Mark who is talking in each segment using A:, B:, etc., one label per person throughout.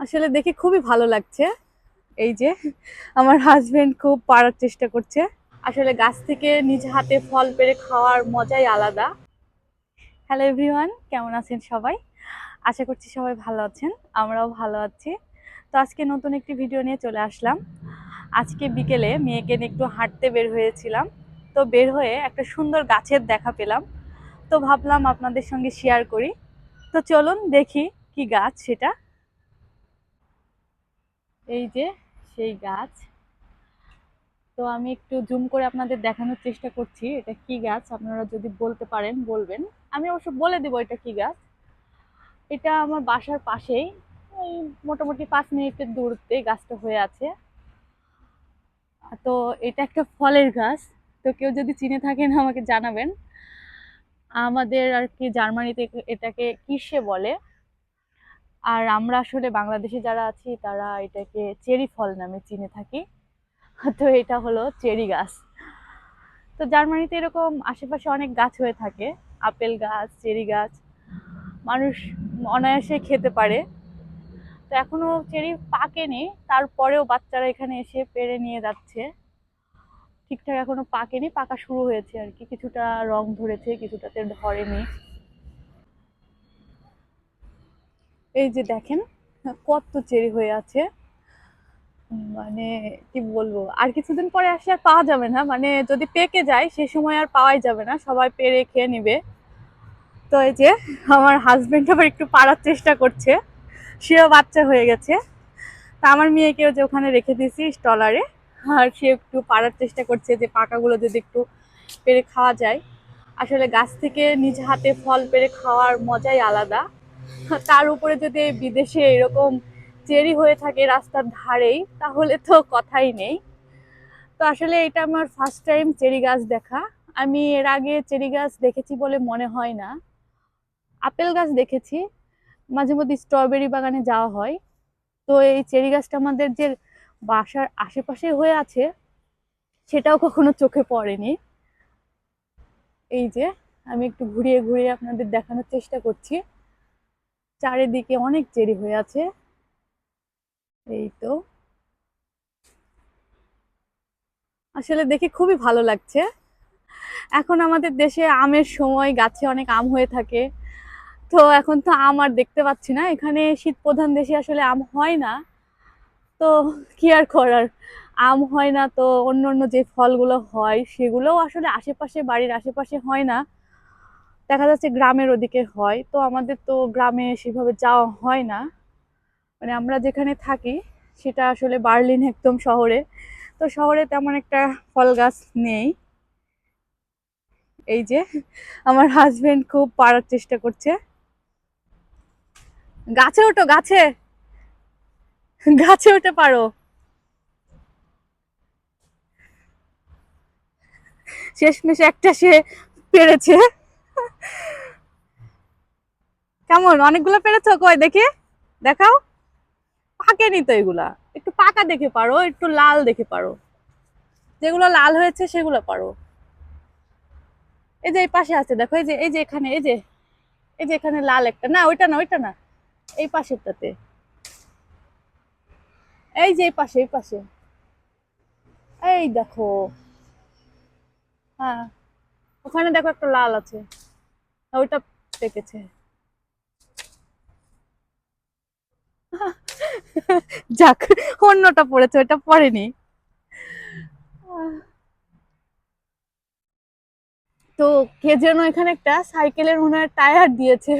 A: আসলে দেখে খুবই ভালো লাগছে। এই যে, আমার হাজবেন্ড খুব পারার চেষ্টা করছে। আসলে গাছ থেকে নিজ হাতে ফল পেড়ে খাওয়ার মজাই আলাদা। হ্যালো এভরিওয়ান কেমন আছেন সবাই? আশা করছি সবাই ভালো আছেন, আমরাও ভালো আছি। তো আজকে নতুন একটি ভিডিও নিয়ে চলে আসলাম। আজকে বিকেলে মেয়েকে নিয়ে একটু হাঁটতে বের হয়েছিলাম। তো বের হয়ে একটা সুন্দর গাছের দেখা পেলাম। তো ভাবলাম আপনাদের সঙ্গে শেয়ার করি। তো চলুন দেখি কি গাছ সেটা। এই যে সেই গাছ। তো আমি একটু জুম করে আপনাদের দেখানোর চেষ্টা করছি, এটা কি গাছ? আপনারা যদি বলতে পারেন, বলবেন। আমি অবশ্য বলে দেবো এটা কি গাছ। এটা আমার বাসার পাশেই, ওই মোটামুটি পাঁচ মিনিটের দূরত্বে গাছটা হয়ে আছে। তো এটা একটা ফলের গাছ। তো কেউ যদি চিনে থাকেন, আমাকে জানাবেন। আমাদের আর কি জার্মানিতে এটাকে কিসে বলে? আর আমরা আসলে বাংলাদেশে যারা আছি, তারা এটাকে চেরি ফল নামে চিনে থাকি। তো এটা হলো চেরি গাছ। তো জার্মানিতে এরকম আশেপাশে অনেক গাছ হয়ে থাকে। আপেল গাছ, চেরি গাছ, মানুষ অনায়াসে খেতে পারে। তো এখনও চেরি পাকেনি, তারপরেও বাচ্চারা এখানে এসে পেরে নিয়ে যাচ্ছে। ঠিকঠাক এখনও পাকেনি, পাকা শুরু হয়েছে আর কি। কিছুটা রং ধরেছে, কিছুটাতে ধরেনি। এই যে দেখেন কত চেরি হয়ে আছে। মানে কি বলব, আর কিছুদিন পরে আসলে আর পাওয়া যাবে না। মানে যদি পেকে যায়, সে সময় আর পাওয়াই যাবে না। সবাই পেরে খেয়ে নিবে। তো এই যে আমার হাজবেন্ড আবার একটু পাড়ার চেষ্টা করছে। সেও বাচ্চা হয়ে গেছে। তা আমার মেয়েকেও যে ওখানে রেখে দিয়েছি স্টলারে। আর সে একটু পাড়ার চেষ্টা করছে যে পাকাগুলো যদি একটু পেরে খাওয়া যায়। আসলে গাছ থেকে নিজ হাতে ফল পেরে খাওয়ার মজাই আলাদা। তার উপরে যদি বিদেশে এরকম চেরি হয়ে থাকে রাস্তার ধারেই, তাহলে তো কথাই নেই। তো আসলে এটা আমার ফার্স্ট টাইম চেরি গাছ দেখা। আমি এর আগে চেরি গাছ দেখেছি বলে মনে হয় না। আপেল গাছ দেখেছি। মাঝে মধ্যে স্ট্রবেরি বাগানে যাওয়া হয়। তো এই চেরি গাছটা আমাদের যে বাসার আশেপাশে হয়ে আছে, সেটাও কখনো চোখে পড়েনি। এই যে, আমি একটু ঘুরিয়ে ঘুরিয়ে আপনাদের দেখানোর চেষ্টা করছি। চারিদিকে অনেক চেরি হয়ে আছে। এই তো। আসলে দেখে খুবই ভালো লাগছে। এখন আমাদের দেশে আমের সময়, গাছে অনেক আম হয়ে থাকে। তো এখন তো আম আর দেখতে পাচ্ছি না। এখানে শীত প্রধান দেশে আসলে আম হয় না। তো কি আর করার? আম হয় না তো অন্য অন্য যে ফলগুলো হয়, সেগুলোও আসলে আশেপাশে, বাড়ির আশেপাশে হয় না। দেখা যাচ্ছে গ্রামের ওদিকে হয়। তো আমাদের তো গ্রামে সেভাবে যাওয়া হয় না। মানে আমরা যেখানে থাকি, সেটা আসলে বার্লিন একদম শহরে। তো শহরে তেমন একটা ফল গাছ নেই। এই যে আমার হাজবেন্ড খুব পারার চেষ্টা করছে। গাছে ওঠো, গাছে! গাছে ওঠে পারো। শেষমেশ একটা সে পেরেছে। কেমন? অনেকগুলো পেরেছ? কই, দেখি। দেখাও। পাকেনি তো এগুলা। একটু পাকা দেখে পারো, একটু লাল দেখে পারো। যেগুলো লাল হয়েছে, সেগুলো পারো। এই যে এই পাশে আছে, দেখো, এই যে এই যে এখানে, এই যে এই যে এখানে লাল একটা। না, ওইটা না ওইটা না। এই পাশেরটাতে। এই যে এই পাশে এই পাশে। এই দেখো। হ্যাঁ। ওখানে দেখো একটা লাল আছে। ওইটা পেকেছে। যাক, অন্যটা পড়েছে ওটা পড়েনি। তো কে যেন এখানে একটা সাইকেলের মনে হয় টায়ার দিয়েছে,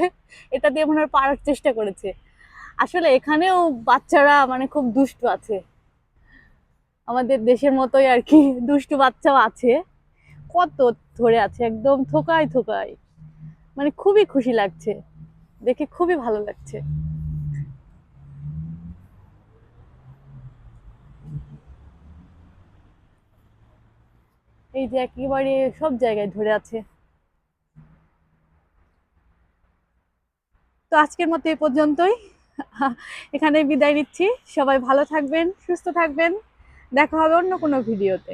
A: এটা দিয়ে মনে হয় পারার চেষ্টা করেছে। আসলে এখানেও বাচ্চারা মানে খুব দুষ্টু আছে। আমাদের দেশের মতোই আর কি, দুষ্টু বাচ্চাও আছে। কত ধরে আছে, একদম থোকায় থোকায়। মানে খুবই খুশি লাগছে, দেখে খুবই ভালো লাগছে। এই যে একেবারে সব জায়গায় ধরে আছে। তো আজকের মতো এই পর্যন্তই। এখানে বিদায় নিচ্ছি। সবাই ভালো থাকবেন, সুস্থ থাকবেন। দেখা হবে অন্য কোনো ভিডিওতে।